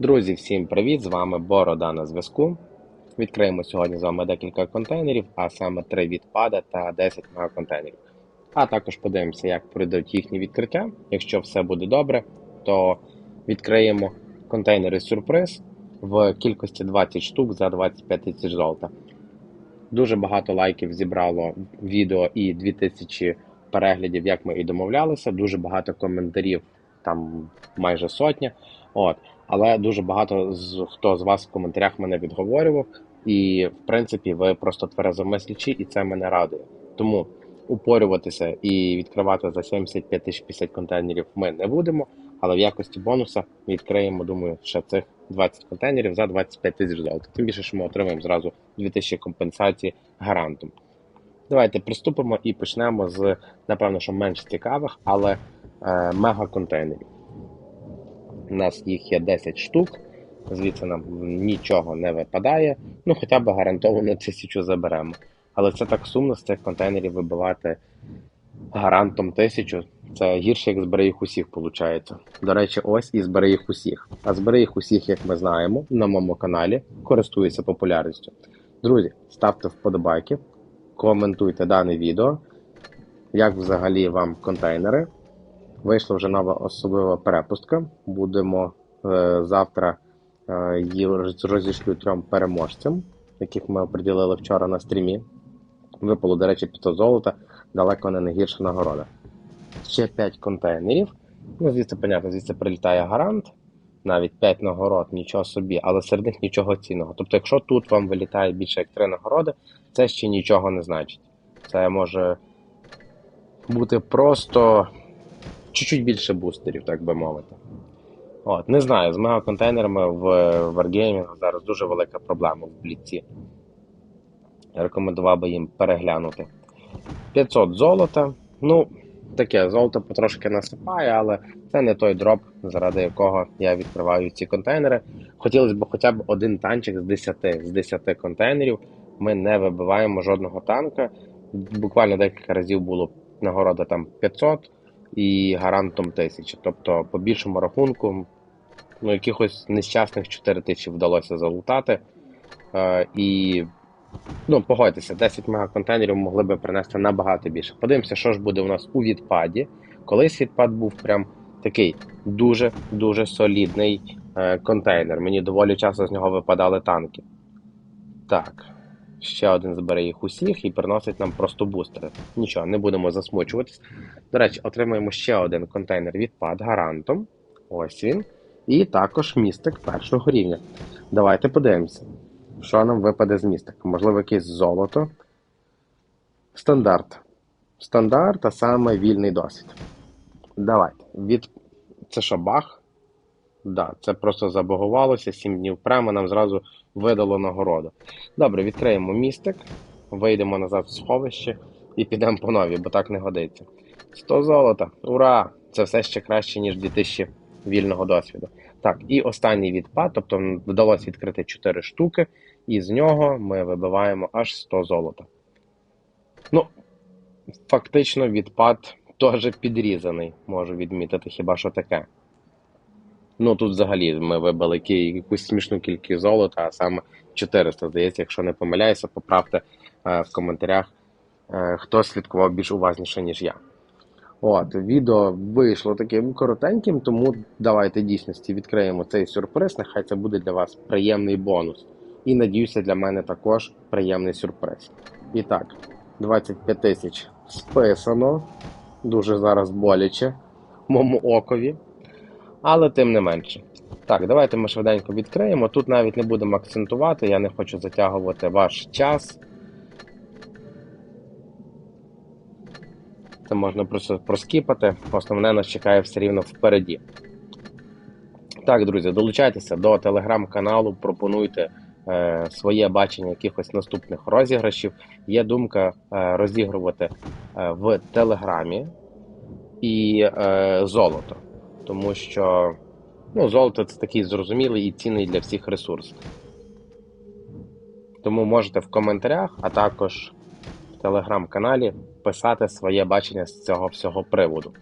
Друзі, всім привіт! З вами Борода на зв'язку. Відкриємо сьогодні з вами декілька контейнерів, а саме 3 відпада та 10 мегаконтейнерів. А також подивимося, як пройдуть їхні відкриття. Якщо все буде добре, то відкриємо контейнери сюрприз в кількості 20 штук за 25 тисяч золота. Дуже багато лайків зібрало відео і 2000 переглядів, як ми і домовлялися. Дуже багато коментарів, там майже сотня. От. Але дуже багато з хто з вас в коментарях мене відговорював, і в принципі ви просто тверезомислячі, і це мене радує. Тому упорюватися і відкривати за 75 тисяч 50 контейнерів ми не будемо. Але в якості бонуса відкриємо, думаю, ще цих 20 контейнерів за 25 тисяч золота. Тим більше, що ми отримаємо зразу 2000 компенсації гарантом. Давайте приступимо і почнемо з, напевно, що менш цікавих, але е, мега-контейнерів. У нас їх є 10 штук, звідси нам нічого не випадає. Ну, хоча б гарантовано тисячу заберемо. Але це так сумно з цих контейнерів вибивати гарантом тисячу. Це гірше, як збери їх усіх, виходить. До речі, ось і збери їх усіх. А збери їх усіх, як ми знаємо, на моєму каналі користується популярністю. Друзі, ставте вподобайки, коментуйте дане відео. Як взагалі вам контейнери? Вийшла вже нова особлива перепустка. Будемо е, завтра е, її трьом переможцям, яких ми оприділили вчора на стрімі. Випало, до речі, 500 золота, далеко не найгірша нагорода. Ще 5 контейнерів. Ну, звідси, понятно, звідси прилітає гарант. Навіть 5 нагород, нічого собі, але серед них нічого цінного. Тобто, якщо тут вам вилітає більше як 3 нагороди, це ще нічого не значить. Це може бути просто чуть-чуть більше бустерів, так би мовити. От, не знаю, з мегаконтейнерами в Wargaming зараз дуже велика проблема в бліці. Рекомендував би їм переглянути. 500 золота. Ну, таке, золото потрошки насипає, але це не той дроп, заради якого я відкриваю ці контейнери. Хотілося б хоча б один танчик з 10, з 10 контейнерів. Ми не вибиваємо жодного танка. Буквально декілька разів було нагорода там 500 і гарантом 1000. Тобто, по більшому рахунку, ну, якихось нещасних 4 тисячі вдалося залутати. Е, і ну, погодьтеся, 10 мегаконтейнерів могли би принести набагато більше. Подивимося, що ж буде у нас у відпаді. Колись відпад був прям такий дуже-дуже солідний е, контейнер. Мені доволі часто з нього випадали танки. Так. Ще один збере їх усіх і приносить нам просто бустери. Нічого, не будемо засмучуватись. До речі, отримаємо ще один контейнер відпад гарантом. Ось він. І також містик першого рівня. Давайте подивимося, що нам випаде з містика. Можливо, якесь золото. Стандарт. Стандарт, а саме вільний досвід. Давайте. Від... Це що, бах? Да, це просто забагувалося 7 днів прямо, нам зразу видало нагороду. Добре, відкриємо містик, вийдемо назад в сховище і підемо по новій, бо так не годиться. 100 золота. Ура! Це все ще краще, ніж 2000 вільного досвіду. Так, і останній відпад, тобто вдалося відкрити 4 штуки, і з нього ми вибиваємо аж 100 золота. Ну, фактично, відпад теж підрізаний, можу відмітити, хіба що таке. Ну тут взагалі ми вибили якусь смішну кількість золота, а саме 400, здається, якщо не помиляюся, поправте е, в коментарях, е, хто слідкував більш уважніше, ніж я. От, відео вийшло таким коротеньким, тому давайте дійсності відкриємо цей сюрприз. Нехай це буде для вас приємний бонус. І надіюся, для мене також приємний сюрприз. І так, 25 тисяч списано. Дуже зараз боляче моєму окові але тим не менше. Так, давайте ми швиденько відкриємо. Тут навіть не будемо акцентувати, я не хочу затягувати ваш час. Це можна просто проскіпати. Основне нас чекає все рівно впереді. Так, друзі, долучайтеся до телеграм-каналу, пропонуйте е, своє бачення якихось наступних розіграшів. Є думка е, розігрувати е, в Телеграмі і е, золото тому що ну, золото це такий зрозумілий і цінний для всіх ресурс. Тому можете в коментарях, а також в телеграм-каналі писати своє бачення з цього всього приводу.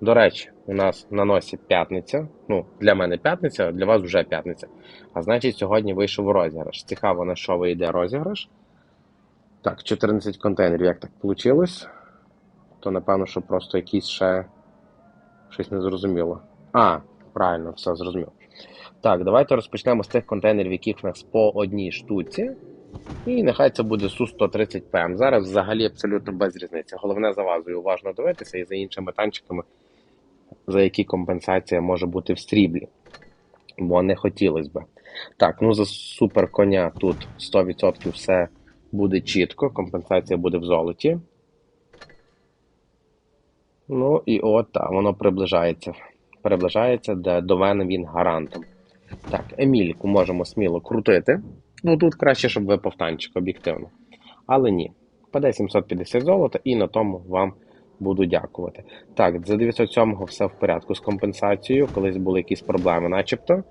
До речі, у нас на носі п'ятниця. Ну, для мене п'ятниця, для вас вже п'ятниця. А значить, сьогодні вийшов розіграш. Цікаво, на що вийде розіграш. Так, 14 контейнерів, як так вийшло? То напевно, що просто якісь ще щось незрозуміло. А, правильно, все зрозуміло. Так, давайте розпочнемо з тих контейнерів, яких в нас по одній штуці. І нехай це буде Су-130 ПМ. Зараз взагалі абсолютно без різниці. Головне за вазою уважно дивитися і за іншими танчиками, за які компенсація може бути в стріблі. Бо не хотілося би. Так, ну за супер коня тут 100% все буде чітко, компенсація буде в золоті. Ну і от так, воно приближається. Приближається, де до мене він гарантом. Так, Емільку можемо сміло крутити. Ну тут краще, щоб випав танчик, об'єктивно. Але ні. Паде 750 золота і на тому вам буду дякувати. Так, за 907 все в порядку з компенсацією. Колись були якісь проблеми, начебто.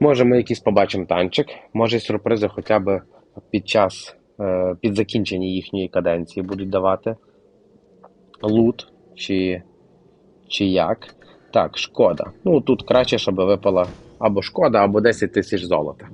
Може, ми якийсь побачимо танчик, може сюрпризи хоча б під час, е, під закінчення їхньої каденції будуть давати лут чи, чи як. Так, шкода. Ну тут краще, щоб випала або шкода, або 10 тисяч золота.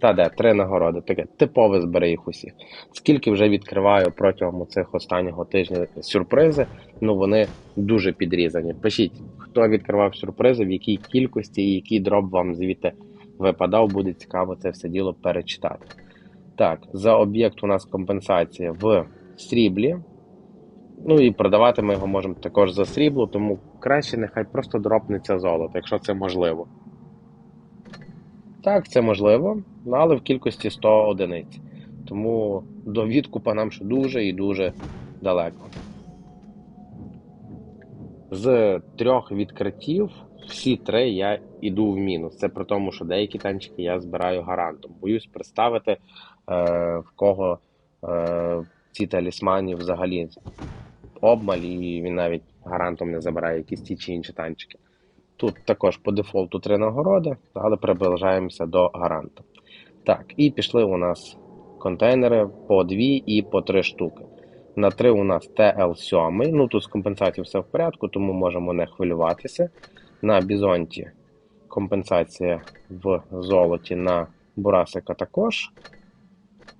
Та де, три нагороди. Таке типове збери їх усіх. Скільки вже відкриваю протягом цих останнього тижня сюрпризи, ну вони дуже підрізані. Пишіть, хто відкривав сюрпризи, в якій кількості і який дроп вам звідти випадав, буде цікаво це все діло перечитати. Так, за об'єкт у нас компенсація в сріблі. Ну і продавати ми його можемо також за срібло, тому краще нехай просто дропнеться золото, якщо це можливо. Так, це можливо, але в кількості 100 одиниць. Тому до відкупа нам ще дуже і дуже далеко. З трьох відкриттів всі три я йду в мінус. Це при тому, що деякі танчики я збираю гарантом. Боюсь представити, е, в кого е, ці талісмані взагалі обмаль, і він навіть гарантом не забирає якісь ті чи інші танчики. Тут також по дефолту три нагороди, але приближаємося до гаранту. Так, і пішли у нас контейнери по дві і по три штуки. На три у нас TL7. Ну тут з компенсацією все в порядку, тому можемо не хвилюватися. На бізонті компенсація в золоті на Бурасика також.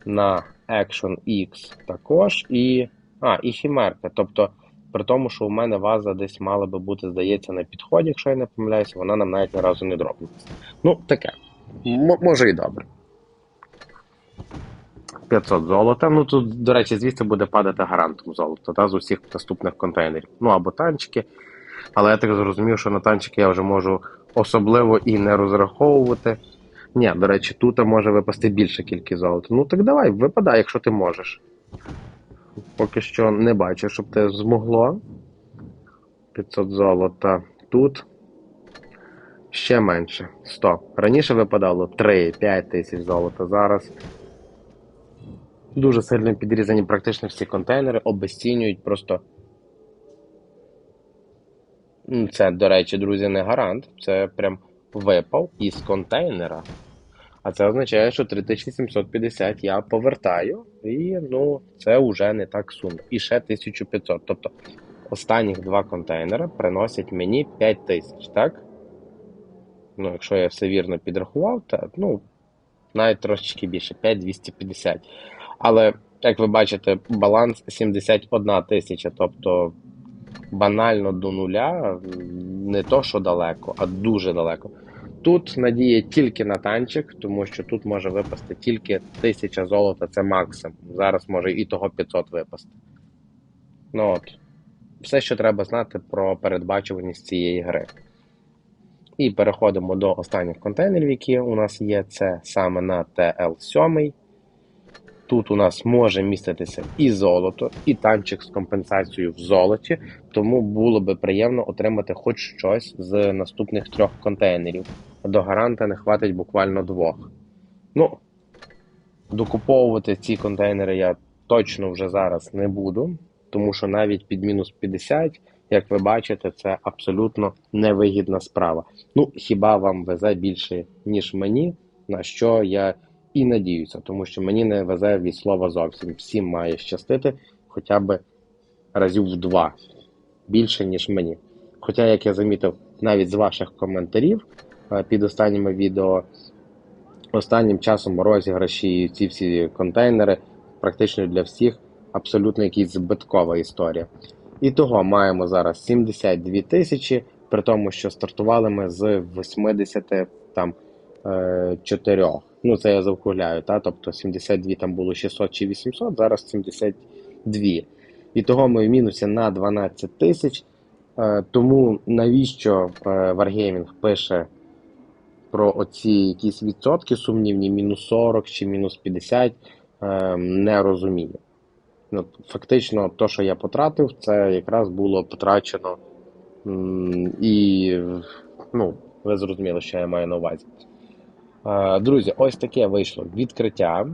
На Action X також. І а, і хімерка. Тобто, при тому, що у мене ваза десь мала би бути, здається, на підході, якщо я не помиляюся, вона нам навіть ні разу не дропнулася. Ну, таке. М може і добре. 500 золота. Ну тут, до речі, звідси буде падати гарантом золота та, з усіх наступних контейнерів. Ну або танчики. Але я так зрозумів, що на танчики я вже можу особливо і не розраховувати. Ні, до речі, тут може випасти більша кількість золота. Ну так давай, випадай, якщо ти можеш. Поки що не бачу, щоб те змогло. 500 золота тут. Ще менше. 100. Раніше випадало 3-5 тисяч золота. Зараз дуже сильно підрізані практично всі контейнери, обесцінюють просто. Це, до речі, друзі, не гарант. Це прям випав із контейнера. А це означає, що 3750 я повертаю, і ну, це вже не так сумно. І ще 1500. Тобто останніх два контейнери приносять мені 5000, так? Ну, якщо я все вірно підрахував, то ну, навіть трошечки більше, 5250. Але, як ви бачите, баланс 71 тисяча, тобто банально до нуля, не то, що далеко, а дуже далеко. Тут надія тільки на танчик, тому що тут може випасти тільки 1000 золота, це максимум. Зараз може і того 500 випасти. Ну от. Все, що треба знати про передбачуваність цієї гри. І переходимо до останніх контейнерів, які у нас є. Це саме на TL7. Тут у нас може міститися і золото, і танчик з компенсацією в золоті, тому було би приємно отримати хоч щось з наступних трьох контейнерів. До гаранта не хватить буквально двох. Ну, докуповувати ці контейнери я точно вже зараз не буду, тому що навіть під мінус 50, як ви бачите, це абсолютно невигідна справа. Ну, хіба вам везе більше, ніж мені, на що я і надіюся, тому що мені не везе від слова зовсім. Всім має щастити хоча б разів в два. більше, ніж мені. Хоча, як я замітив, навіть з ваших коментарів е, під останніми відео, останнім часом розіграші ці всі контейнери практично для всіх абсолютно якась збиткова історія. І того маємо зараз 72 тисячі, при тому, що стартували ми з 80 там, 4. Ну, це я завкругляю, та? тобто 72 там було 600 чи 800, зараз 72. І того ми в мінусі на 12 тисяч. Е, тому навіщо е, Wargaming пише про оці якісь відсотки сумнівні, мінус 40 чи мінус 50, е, не розумію. Ну, Фактично, то, що я потратив, це якраз було потрачено. І ну, ви зрозуміли, що я маю на увазі. Е, Друзі, ось таке вийшло відкриття.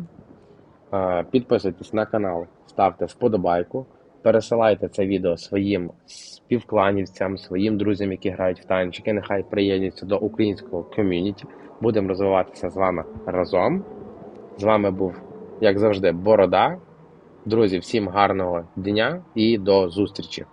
Е, Підписуйтесь на канал, ставте вподобайку, пересилайте це відео своїм співкланівцям, своїм друзям, які грають в танчики. Нехай приєднуються до українського ком'юніті. Будемо розвиватися з вами разом. З вами був, як завжди, Борода. Друзі, всім гарного дня і до зустрічі!